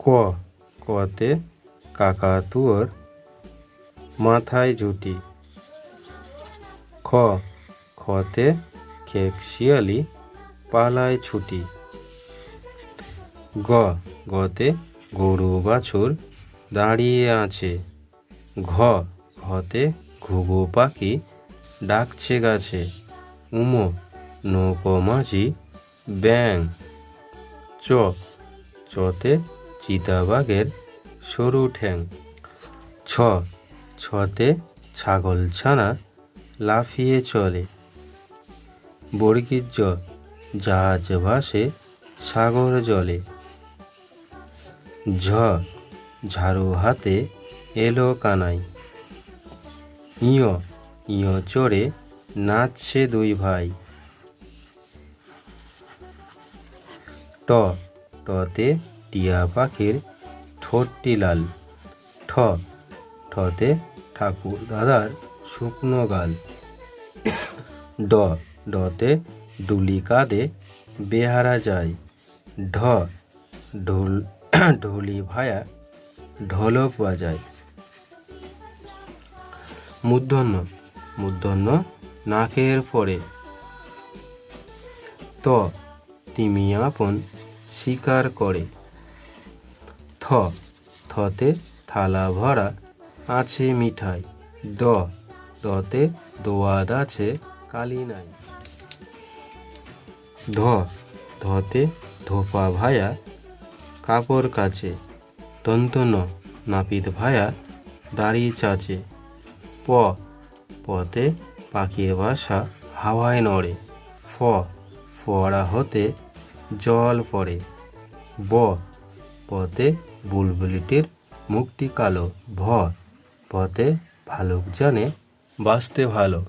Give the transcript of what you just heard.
ক কতে কাকাতুয়োর মাথায় ঝুঁটি খ খতে খেক শিয়ালি পালায় ছুটি। গ গতে গরু বাছুর দাঁড়িয়ে আছে। ঘ ঘতে ঘুঘু পাখি ডাকছে গাছে। উম, নৌকো মাঝি ব্যাং। চ, চতে চিতাবাঘের সরু ঠ্যাং। ছ, ছতে ছাগল ছানা লাফিয়ে চলে। বর্গীর জাহাজ ভাসে সাগর জলে। ঝ, ঝাড়ু হাতে এলো কানাই। ইয় ইয় চড়ে নাচছে দুই ভাই। ট, টতে টিয়া পাখির ঠোঁটটি লাল। ঠ ঠতে ঠাকুর দাদার শুকনো গাল। ড, ডতে ডুলি কাঁদে বেহারা যায়। ঢ, ঢোল, ঢোলি ভায়া ঢোলক বাজায়। মূর্ধন্য মূর্ধন্য নাকের পরে। ত, তিমি আপন শিকার করে। থতে থালা ভরা আছে মিঠাই, দ, দতে দোয়াদ আছে কালি নাই। ধ, ধতে ধোপা ভায়া কাপড় কাচে, তন্তন নাপিত ভায়া দাড়ি চাচে। প পতে পাখির বাসা হাওয়ায় নড়ে, ফ, ফোয়ারা হতে জল পড়ে, ব পতে বুলবুলিটির মুখটি কালো ভর পথে ভালুক জানে বাঁচতে ভালো।